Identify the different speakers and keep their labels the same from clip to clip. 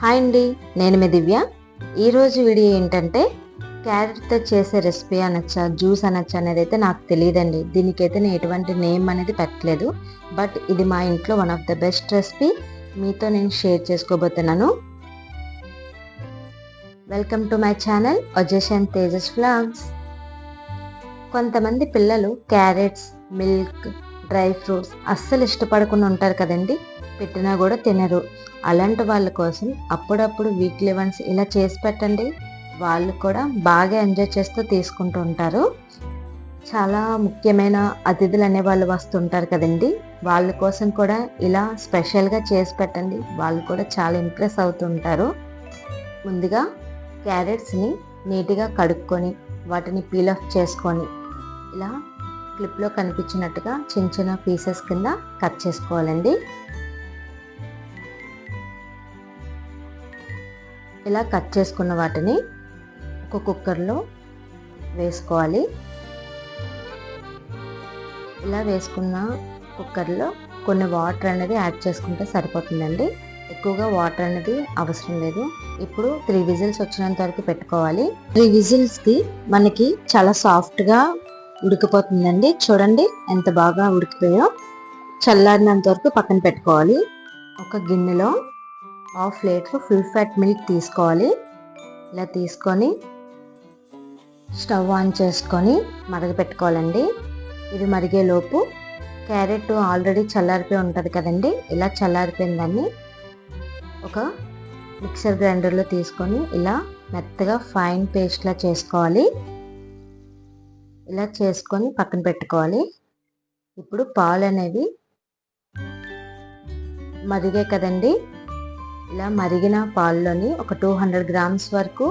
Speaker 1: Hi అండి నేను మీ దివ్య. ఈరోజు వీడియో ఏంటంటే క్యారెట్తో చేసే రెసిపీ అనొచ్చా జ్యూస్ అనొచ్చా అనేది అయితే నాకు తెలియదండి. దీనికైతే నేను ఎటువంటి నేమ్ అనేది పెట్టలేదు. బట్ ఇది మా ఇంట్లో one of the best recipe. మీతో నేను షేర్ చేసుకోబోతున్నాను. వెల్కమ్ టు మై ఛానల్ ఒజేషన్ తేజస్ ఫ్లాగ్స్ కొంతమంది పిల్లలు క్యారెట్స్ మిల్క్ డ్రై ఫ్రూట్స్ అస్సలు ఇష్టపడకుండా ఉంటారు కదండి. పెట్టినా కూడా తినరు. అలాంటి వాళ్ళ కోసం అప్పుడప్పుడు వీక్లీ వన్స్ ఇలా చేసి పెట్టండి. వాళ్ళు కూడా బాగా ఎంజాయ్ చేస్తూ తీసుకుంటూ ఉంటారు. చాలా ముఖ్యమైన అతిథులు అనే వాళ్ళు వస్తుంటారు కదండి. వాళ్ళ కోసం కూడా ఇలా స్పెషల్గా చేసి పెట్టండి. వాళ్ళు కూడా చాలా ఇంప్రెస్ అవుతుంటారు. ముందుగా క్యారెట్స్ని నీట్గా కడుక్కొని వాటిని పీల్ ఆఫ్ చేసుకొని ఇలా క్లిప్లో కనిపించినట్టుగా చిన్న చిన్న పీసెస్ కింద కట్ చేసుకోవాలండి. ఇలా కట్ చేసుకున్న వాటిని ఒక కుక్కర్లో వేసుకోవాలి. ఇలా వేసుకున్న కుక్కర్లో కొన్ని వాటర్ అనేది యాడ్ చేసుకుంటే సరిపోతుందండి. ఎక్కువగా వాటర్ అనేది అవసరం లేదు. ఇప్పుడు త్రీ విజిల్స్ వచ్చినంత వరకు పెట్టుకోవాలి. త్రీ విజిల్స్కి మనకి చాలా సాఫ్ట్గా ఉడికిపోతుందండి. చూడండి ఎంత బాగా ఉడికిపోయో. చల్లారినంత వరకు పక్కన పెట్టుకోవాలి. ఒక గిన్నెలో half litre full fat milk తీసుకోవాలి. ఇలా తీసుకొని స్టవ్ ఆన్ చేసుకొని మరగపెట్టుకోవాలండి ఇది మరిగేలోపు క్యారెట్ ఆల్రెడీ చల్లారిపోయి ఉంటుంది కదండి. ఇలా చల్లారిపోయిన దాన్ని ఒక మిక్సర్ గ్రైండర్లో తీసుకొని ఇలా మెత్తగా ఫైన్ పేస్ట్లా చేసుకోవాలి. ఇలా చేసుకొని పక్కన పెట్టుకోవాలి. ఇప్పుడు పాలు అనేవి మరిగే కదండి. ఇలా మరిగిన పాల్లోని ఒక టూ హండ్రెడ్ గ్రామ్స్ వరకు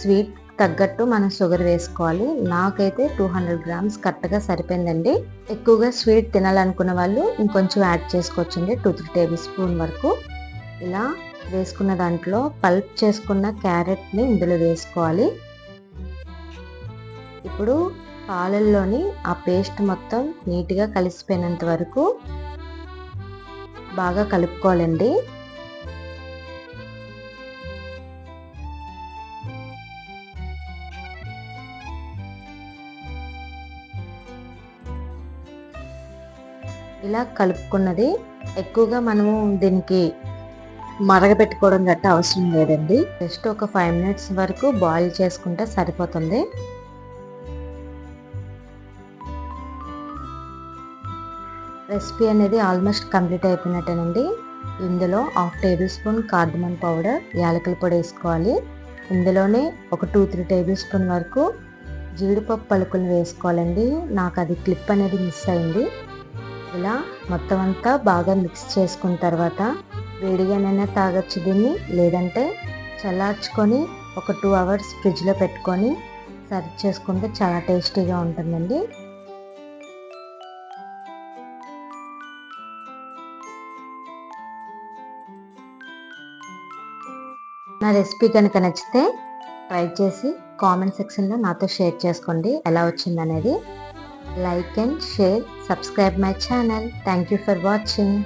Speaker 1: స్వీట్ తగ్గట్టు మనం షుగర్ వేసుకోవాలి. నాకైతే టూ హండ్రెడ్ గ్రామ్స్ కరెక్ట్గా సరిపోయిందండి. ఎక్కువగా స్వీట్ తినాలనుకున్న వాళ్ళు ఇంకొంచెం యాడ్ చేసుకోవచ్చండి. టూ త్రీ టేబుల్ స్పూన్ వరకు. ఇలా వేసుకున్న దాంట్లో పల్ప్ చేసుకున్న క్యారెట్ని ఇందులో వేసుకోవాలి. ఇప్పుడు పాలల్లోని ఆ పేస్ట్ మొత్తం నీట్గా కలిసిపోయినంత వరకు బాగా కలుపుకోవాలండి. ఇలా కలుపుకున్నది ఎక్కువగా మనము దీనికి మరగపెట్టుకోవడం గట్ట అవసరం లేదండి. జస్ట్ ఒక ఫైవ్ మినిట్స్ వరకు బాయిల్ చేసుకుంటే సరిపోతుంది. రెసిపీ అనేది ఆల్మోస్ట్ కంప్లీట్ అయిపోయినట్టేనండి. ఇందులో half tablespoon cardamom powder యాలకుల పొడి వేసుకోవాలి. ఇందులోనే ఒక టూ త్రీ టేబుల్ స్పూన్ వరకు జీడిపప్పు పలుకులు వేసుకోవాలండి. నాకు అది క్లిప్ అనేది మిస్ అయింది. ఇలా మొత్తం అంతా బాగా మిక్స్ చేసుకున్న తర్వాత వేడిగానైనా తాగొచ్చు దీన్ని లేదంటే చల్లార్చుకొని ఒక టూ అవర్స్ ఫ్రిడ్జ్లో పెట్టుకొని సర్వ్ చేసుకుంటే చాలా టేస్టీగా ఉంటుందండి. నా రెసిపీ కనుక నచ్చితే ట్రై చేసి కామెంట్ సెక్షన్లో నాతో షేర్ చేసుకోండి. ఎలా వచ్చిందనేది. like and share subscribe my channel. Thank you for watching.